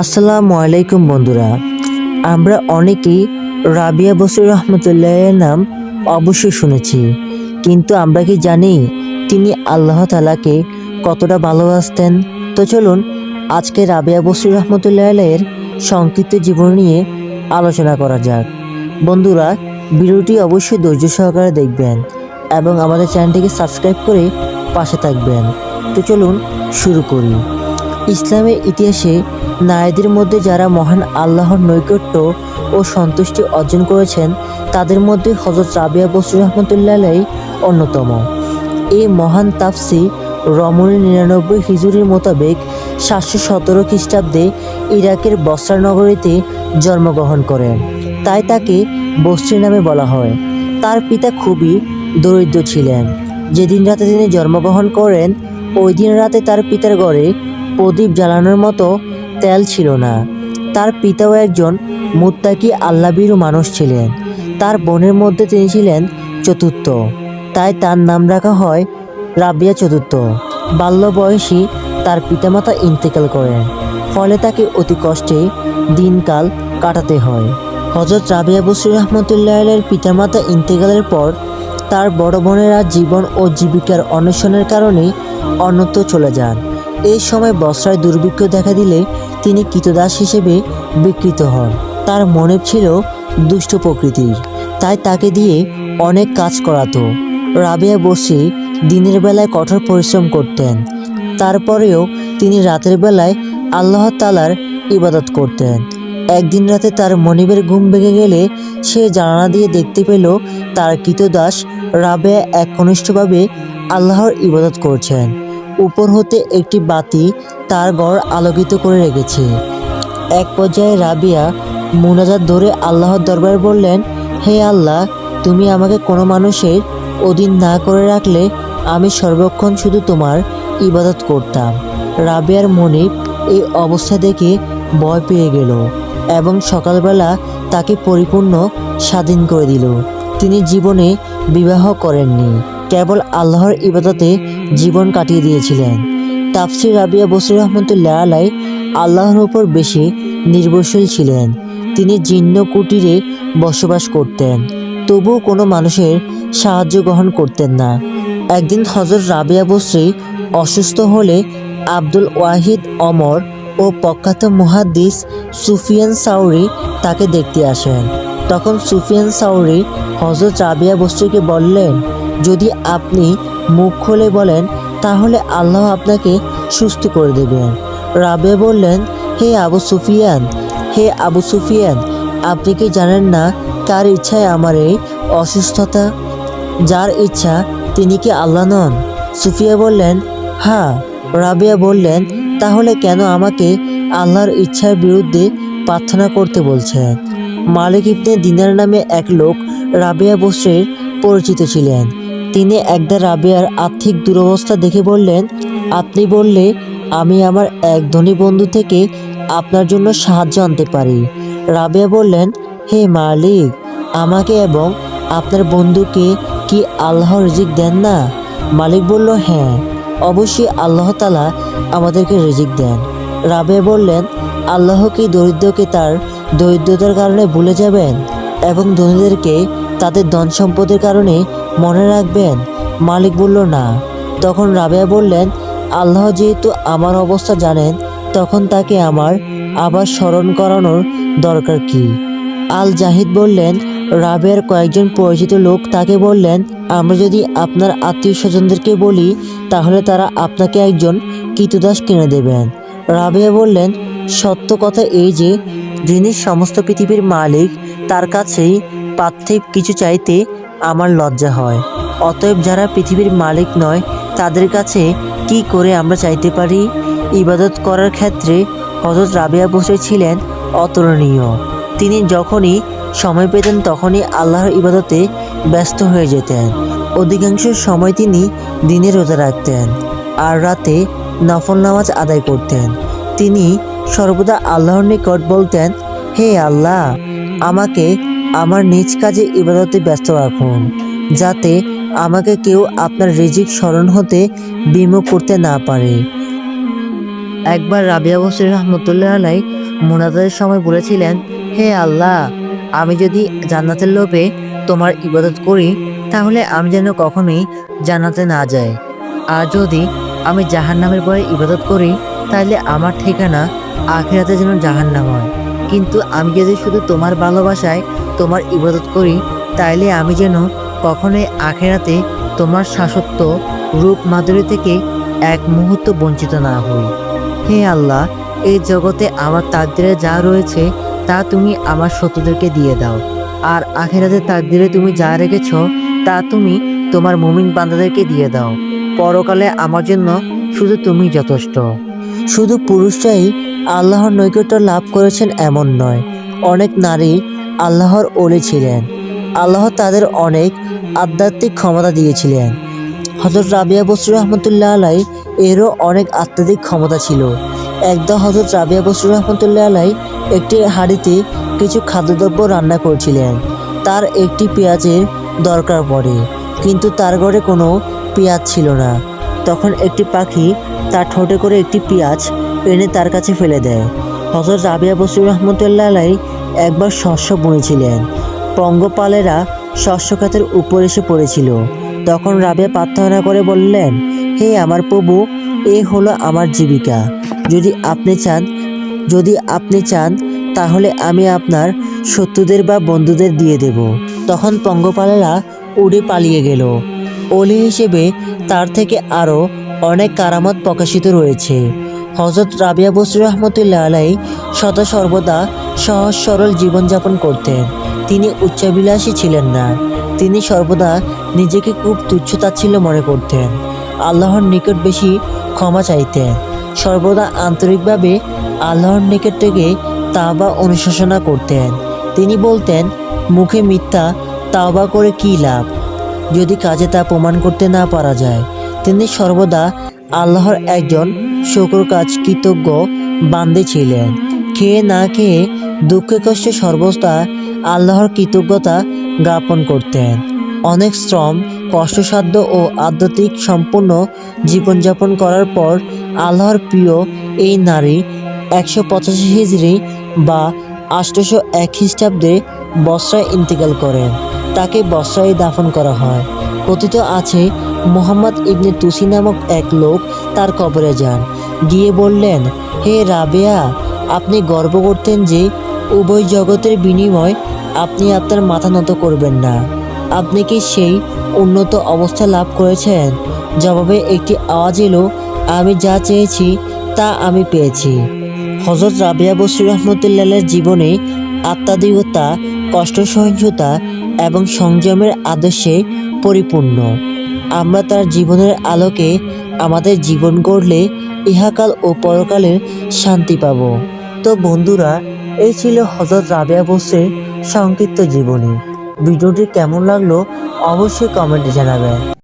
আসসালামু আলাইকুম বন্ধুরা। আমরা অনেকেই রাবিয়া বসির রহমতুল্লাহের নাম অবশ্যই শুনেছি। কিন্তু আমরা কি জানি তিনি আল্লাহ তালাকে কতটা ভালোবাসতেন? তো চলুন আজকে রাবিয়া বসুর বসির রহমতুল্লাহের সংক্ষিপ্ত জীবন নিয়ে আলোচনা করা যাক। বন্ধুরা, ভিডিওটি অবশ্যই ধৈর্য সহকারে দেখবেন এবং আমাদের চ্যানেলটিকে সাবস্ক্রাইব করে পাশে থাকবেন। তো চলুন শুরু করি। ইসলামের ইতিহাসে নারীদের মধ্যে যারা মহান আল্লাহর নৈকট্য ও সন্তুষ্টি অর্জন করেছেন, তাদের মধ্যে হজরত রাবিয়া বসুর রহমতুল্লাহ অন্যতম। এই মহান তাফসি রমণী নিরানব্বই হিজুরির মোতাবেক সাতশো সতেরো খ্রিস্টাব্দে ইরাকের বস্ত্রা নগরীতে জন্মগ্রহণ করেন তাই তাকে বস্ত্রী নামে বলা হয়। তার পিতা খুবই দরিদ্র ছিলেন। যেদিন রাতে তিনি জন্মগ্রহণ করেন, ওই দিন রাতে তার পিতার ঘরে প্রদীপ জ্বালানোর মতো তেল ছিল না। তার পিতাও একজন মুত্তাকি আল্লাবিরু মানুষ ছিলেন। তার বোনের মধ্যে তিনি ছিলেন চতুর্থ। তাই তার নাম রাখা হয় রাবিয়া চতুর্থ। বাল্য বয়সী তার পিতামাতা ইন্তেকাল করেন। ফলে তাকে অতি কষ্টে দিনকাল কাটাতে হয়। হজরত রাবিয়া বসির রহমতুল্লাহের পিতামাতা ইন্তেকালের পর তার বড় বোনেরা জীবন ও জীবিকার অন্বেষণের কারণে অন্যত্র চলে যান। এই সময় বস্ত্রায় দুর্ভিক্ষ দেখা দিলে তিনি কীতদাস হিসেবে বিকৃত হন। তার মনে ছিল দুষ্ট প্রকৃতির। তাই তাকে দিয়ে অনেক কাজ করাতো। রাবিয়া বসে দিনের বেলায় কঠোর পরিশ্রম করতেন। তারপরেও তিনি রাতের বেলায় আল্লাহ তালার ইবাদত করতেন। একদিন রাতে তার মনিবের ঘুম ভেঙে গেলে সে জানালা দিয়ে দেখতে পেল তার কৃতদাস রাবেয়া একনিষ্ঠভাবে আল্লাহর ইবাদত করছেন। উপর হতে একটি বাতি তার ঘর আলোকিত করে রেখেছে। এক পর্যায়ে রাবিয়া মুনাজাত ধরে আল্লাহর দরবারে বললেন, হে আল্লাহ, তুমি আমাকে কোনো মানুষের অধীন না করে রাখলে আমি সর্বক্ষণ শুধু তোমার ইবাদত করতাম। রাবিয়ার মনিব এই অবস্থা দেখে ভয় পেয়ে গেল এবং সকালবেলা তাকে পরিপূর্ণ স্বাধীন করে দিল। তিনি জীবনে বিবাহ করেননি, কেবল আল্লাহর ইবাদতে জীবন কাটিয়ে দিয়েছিলেন। তাফসির রাবিয়া বসির রহমতুল্লাহ আলাই আল্লাহর উপর বেশি নির্ভরশীল ছিলেন। তিনি জীর্ণ কুটিরে বসবাস করতেন। তবুও কোনো মানুষের সাহায্য গ্রহণ করতেন না। একদিন হজরত রাবিয়া বসরি অসুস্থ হলে আব্দুল ওয়াহিদ অমর ও প্রখ্যাত মুহাদ্দিস সুফিয়ান সাউরি তাকে দেখতে আসেন। তখন সুফিয়ান সাউরি হজরত রাবিয়া বস্ত্রীকে বললেন যদি আপনি মুখ খুলে বলেন, তাহলে আল্লাহ আপনাকে সুস্থ করে দেবেন রাবিয়া বললেন, হে আবু সুফিয়ান, হে আবু সুফিয়ান, আপনি কি জানেন না তার ইচ্ছায় আমার এই অসুস্থতা? যার ইচ্ছা তিনি কি আল্লাহ নন? সুফিয়া বললেন হ্যাঁ রাবিয়া বললেন, তাহলে কেন আমাকে আল্লাহর ইচ্ছার বিরুদ্ধে প্রার্থনা করতে বলছেন? মালিক ইবনে দিনার নামে এক লোক রাবিয়া বসরের পরিচিত ছিলেন। তিনি একদা রাবিয়ার আর্থিক দুরবস্থা দেখে বললেন, আপনি বললে আমি আমার এক ধনী বন্ধু থেকে আপনার জন্য সাহায্য আনতে পারি। রাবিয়া বললেন, হে মালিক, আমাকে এবং আপনার বন্ধুকে কি আল্লাহ রিজিক দেন না? মালিক বলল হ্যাঁ অবশ্যই আল্লাহ তালা আমাদেরকে রিজিক দেন। রাবে বললেন, আল্লাহ কি দরিদ্রকে তার দরিদ্রতার কারণে ভুলে যাবেন এবং ধনীদেরকে তাদের ধন সম্পদের কারণে মনে রাখবেন, মালিক বলল, না। তখন রাবেয়া বললেন, আল্লাহ যেহেতু আমার অবস্থা জানেন, তখন তাকে আমার আবার স্মরণ করানোর দরকার কি? আল জাহিদ বললেন রাবের কয়েকজন পরিচিত লোক তাকে বললেন, আমরা যদি আপনার আত্মীয় স্বজনদেরকে বলি, তাহলে তারা আপনাকে একজন কীতদাস কিনে দেবেন। রাবেয়া বললেন, সত্য কথা এই যে, যিনি সমস্ত পৃথিবীর মালিক, তার কাছেই পার্থিব কিছু চাইতে আমার লজ্জা হয়। অতএব যারা পৃথিবীর মালিক নয়, তাদের কাছে কি করে আমরা চাইতে পারি? ইবাদত করার ক্ষেত্রে হজরত রাবিয়া বসে ছিলেন অতুলনীয়। তিনি যখনই সময় পেতেন, তখনই আল্লাহর ইবাদতে ব্যস্ত হয়ে যেতেন। অধিকাংশ সময় তিনি দিনে রোজা রাখতেন আর রাতে নফল নামাজ আদায় করতেন। তিনি সর্বদা আল্লাহর নিকট বলতেন, হে আল্লাহ, আমাকে আমার নিজ কাজে ইবাদতে ব্যস্ত রাখুন, যাতে আমাকে কেউ আপনার রিজিক স্মরণ হতে বিমুখ করতে না পারে। একবার রাবিয়া বসির রহমতুল্লাহ আলাই মোনাজাতের সময় বলেছিলেন, হে আল্লাহ, আমি যদি জান্নাতের লোভে তোমার ইবাদত করি, তাহলে আমি যেন কখনোই জান্নাতে না যাই। আর যদি আমি জাহান্নামের পরে ইবাদত করি, তাহলে আমার ঠিকানা আখেরাতে যেন জাহান্নাম হয়। কিন্তু আমি যদি শুধু তোমার ভালোবাসায় তোমার ইবাদত করি, তাইলে আমি যেন কখনোই আখেরাতে তোমার শাসত্ব, রূপ মাধুরী থেকে এক মুহূর্ত বঞ্চিত না হই। হে আল্লাহ, এই জগতে আমার তাকদিরে যা রয়েছে, তা তুমি আমার শত্রুদেরকে দিয়ে দাও। আর আখেরাতে তাকদিরে তুমি যা রেখেছ, তা তুমি তোমার মুমিন বান্দাদেরকে দিয়ে দাও। পরকালে আমার জন্য শুধু তুমি যথেষ্ট। শুধু পুরুষরাই আল্লাহর নৈকট্য লাভ করেছেন এমন নয়। অনেক নারী আল্লাহর ওলি ছিলেন। আল্লাহ তাদের অনেক আধ্যাত্মিক ক্ষমতা দিয়েছিলেন। হজরত রাবিয়া বসরু রহমতুল্লাহ আলাই এরও অনেক আধ্যাত্মিক ক্ষমতা ছিল। একদা হজরত রাবিয়া বসরু রহমতুল্লাহ আলাই একটি হাঁড়িতে কিছু খাদ্যদ্রব্য রান্না করছিলেন। তার একটি পেঁয়াজের দরকার পড়ে, কিন্তু তার ঘরে কোনো পেঁয়াজ ছিল না। তখন একটি পাখি তার ঠোঁটে করে একটি পেঁয়াজ এনে তার কাছে ফেলে দেয়। হজরত রাবিয়া বসির রহমতুল্লাহ আলাই একবার শস্য বুনেছিলেন। পঙ্গপালেরা শস্য খাতের উপর এসে পড়েছিল। তখন রাবিয়া প্রার্থনা করে বললেন, হে আমার প্রভু, এ হলো আমার জীবিকা। যদি আপনি চান, যদি আপনি চান, তাহলে আমি আপনার শত্রুদের বা বন্ধুদের দিয়ে দেব। তখন পঙ্গপালেরা উড়ে পালিয়ে গেল। ওলি হিসেবে তার থেকে আরও অনেক কারামত প্রকাশিত রয়েছে। হজরত রাবিয়া বসরি রহমতুল্লাহ আলাই সদা সর্বদা সহজ সরল জীবনযাপন করতেন। তিনি উচ্চাবিলাসী ছিলেন না। তিনি সর্বদা নিজেকে খুব তুচ্ছ তাচ্ছিল্য মনে করতেন। আল্লাহর নিকট বেশি ক্ষমা চাইতেন। সর্বদা আন্তরিকভাবে আল্লাহর নিকট থেকে তাওবা অনুশোচনা করতেন। তিনি বলতেন, মুখে মিথ্যা, তাওবা করে কী লাভ? যদি কাজে তা প্রমাণ করতে না পারা যায় তিনি সর্বদা আল্লাহর একজন শকর কাজ কৃতজ্ঞ বান্দে ছিলেন। খেয়ে না খেয়ে দুঃখে কষ্টে সর্বদা আল্লাহর কৃতজ্ঞতা জ্ঞাপন করতেন। অনেক শ্রম, কষ্টসাধ্য ও আধ্যাত্মিক সম্পূর্ণ জীবনযাপন করার পর আল্লাহর প্রিয় এই নারী একশো পঁচাশি হিজড়ি বা আষ্টশো এক খ্রিস্টাব্দে বস্রায় ইন্তেকাল করেন। তাকে বস্রায় দাফন করা হয়। কথিত আছে, মোহাম্মদ ইবনে তুসি নামক এক লোক তার কবরে যান। গিয়ে বললেন, হে রাবেয়া, আপনি গর্ব করতেন যে উভয় জগতের বিনিময় আপনি আপনার মাথা নত করবেন না। আপনি কি সেই উন্নত অবস্থা লাভ করেছেন? জবাবে একটি আওয়াজ এলো, আমি যা চেয়েছি, তা আমি পেয়েছি। হজরত রাবিয়া বসির রহমতুল্লাহের জীবনে আত্মাধিকতা কষ্ট সহিংসতা এবং সংযমের আদর্শে পরিপূর্ণ। আমরা তার জীবনের আলোকে আমাদের জীবন গড়লে ইহাকাল ও পরকালের শান্তি পাব। তো বন্ধুরা, এই ছিল হজরত রাবিয়া বসের সংক্ষিপ্ত জীবনী। ভিডিওটি কেমন লাগল অবশ্যই কমেন্টে জানাবেন।